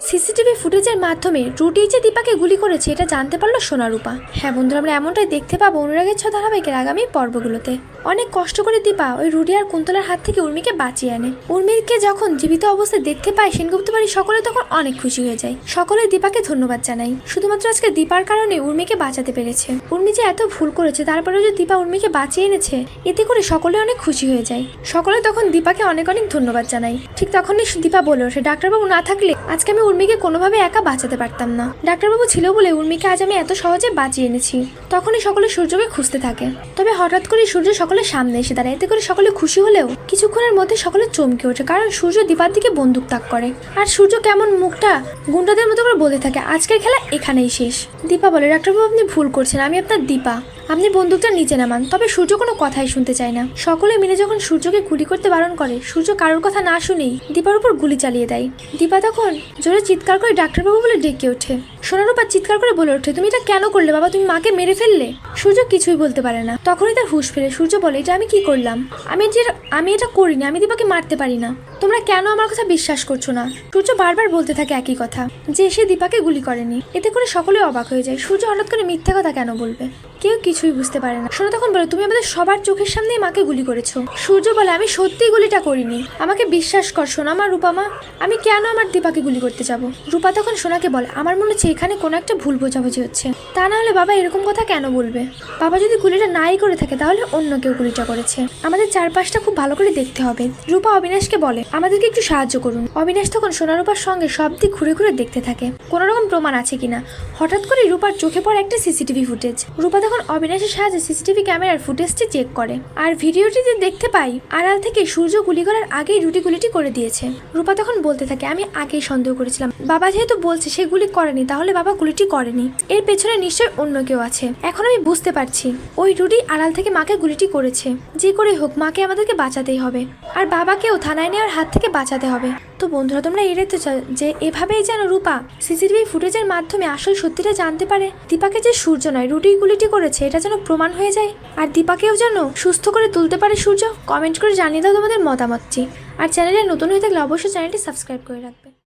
CCTV ফুটেজের মাধ্যমে রুটি যে দীপাকে গুলি করেছে, এটা জানতে পারল সোনারূপা। হ্যাঁ বন্ধুরা, আমরা এমনটাই দেখতে পাবো অনুরাগের ছ ধারাবাহিকের আগামী পর্বগুলোতে। অনেক কষ্ট করে দীপা ওই রুডি আর কুন্তলার হাত থেকে উর্মিকে বাঁচিয়ে আনে। উর্মিকে যখন জীবিত অবস্থায় দেখতে পায় সেনগুপ্ত বাড়ির সকলে তখন অনেক খুশি হয়ে যায়। সকলে দীপাকে ধন্যবাদ জানাই শুধুমাত্র আজকে দীপার কারণে উর্মিকে বাঁচাতে পেরেছে। উর্মি যে এত ভুল করেছে, তারপরেও যে দীপা উর্মিকে বাঁচিয়ে এনেছে, এতে করে সকলে অনেক খুশি হয়ে যায়। সকলে তখন দীপাকে অনেক অনেক ধন্যবাদ জানাই ঠিক তখনই দীপা বলে ওঠে ডাক্তারবাবু না থাকলে আজকে আমি উর্মিকে কোনোভাবে একা বাঁচাতে পারতাম না। ডাক্তারবাবু ছিল বলে উর্মিকে আজ আমি এত সহজে বাঁচিয়ে এনেছি। তখনই সকলে সূর্যকে খুঁজতে থাকে। তবে হঠাৎ করে সূর্য সকলের সামনে এসে দাঁড়ায়। এতে করে সকলে খুশি হলেও কিছুক্ষণের মধ্যে সকলে চমকে ওঠে, কারণ সূর্য দীপার দিকে বন্দুক তাক করে। আর সূর্য কেমন মুখটা গুন্ডাদের মতো করে বলতে থাকে, আজকের খেলা এখানেই শেষ। দীপা বলে, ডাক্তারবাবু, আপনি ভুল করছেন, আমি আপনার দীপা। আপনি বন্দুকটা নিচে নামান, তবে সূর্য কোনো কথাই শুনতে চায় না। সকলে মিলে যখন সূর্যকে গুলি করতে বারণ করে, সূর্য কারোর কথা না শুনেই দীপার উপর গুলি চালিয়ে দেয়। দীপা তখন জোরে চিৎকার করে ডাক্তারবাবু বলে ডেকে ওঠে। সোনারূপা চিৎকার করে বলে ওঠে, তুমি এটা কেন করলে? বাবা, তুমি মাকে মেরে ফেললে? সূর্য কিছুই বলতে পারে না। তখনই তার হুঁশ ফেরে। সূর্য বলে, এটা আমি কি করলাম? আমি যে আমি এটা করিনি। আমি দীপাকে মারতে পারি না। তোমরা কেন আমার কথা বিশ্বাস করছ না? সূর্য বারবার বলতে থাকে একই কথা, যে সে দীপাকে গুলি করেনি। এতে করে সকলে অবাক হয়ে যায়। সূর্য হঠাৎ করে মিথ্যে কথা কেন বলবে? কেউ কিছুই বুঝতে পারে না। সোনা তখন বলে, তুমি আমাদের সবার চোখের সামনেই মাকে গুলি করেছ। সূর্য বলে, আমি সত্যিই গুলিটা করিনি। আমাকে বিশ্বাস কর সোনা মা, রূপামা। আমি কেন আমার দীপাকে গুলি করতে যাব? রূপা তখন সোনাকে বলে, আমার মনে হচ্ছে এখানে কোনো একটা ভুল বোঝাবুঝি হচ্ছে। তা না হলে বাবা এরকম কথা কেন বলবে? বাবা যদি গুলিটা নাই করে থাকে, তাহলে অন্য কেউ গুলিটা করেছে। আমাদের চারপাশটা খুব ভালো করে দেখতে হবে। রূপা অবিনাশকে বলে, আমাদেরকে একটু সাহায্য করুন। অবিনাশ তখন সোনারূপার সঙ্গে সব দিক ঘুরে ঘুরে দেখতে থাকে। কোনো রকম প্রমাণ আছে কিনা? হঠাৎ করে রূপার চোখে পড়ে একটা সিসিটিভি ফুটেজ। রূপা তখন অবিনাশের সাহায্যে সিসিটিভি ক্যামেরার ফুটেজটি চেক করে। আর ভিডিওটিতে দেখতে পাই, আড়াল থেকে সূর্য গুলি করার আগেই রুটি গুলিটি করে দিয়েছে। রূপা তখন বলতে থাকে, আমি আগেই সন্দেহ করেছিলাম। বাবা যেহেতু বলছে সে গুলি করেনি, তাহলে বাবা গুলিটি করেনি। এর পেছনে নিশ্চয় অন্য কেউ আছে। এখন আমি বুঝতে পারছি। ওই রুটি আড়াল থেকে মাকে গুলিটি করেছে। যে করে হোক, মাকে আমাদেরকে বাঁচাতেই হবে। আর বাবাকেও থানায় নেওয়ার হাত থেকে বাঁচাতে হবে। তো বন্ধুরা, তোমরা এড়াতে চাও যে এভাবেই যেন রূপা সিসিটিভি ফুটেজের মাধ্যমে আসল সত্যিটা জানতে পারে, দীপাকে যে সূর্য নয় রুটি গুলিটি করেছে, এটা যেন প্রমাণ হয়ে যায়। আর দীপাকেও যেন সুস্থ করে তুলতে পারে সূর্য কমেন্ট করে জানিয়ে দাও তোমাদের মতামতটি। আর চ্যানেলে নতুন হয়ে থাকলে অবশ্যই চ্যানেলটি সাবস্ক্রাইব করে রাখবে।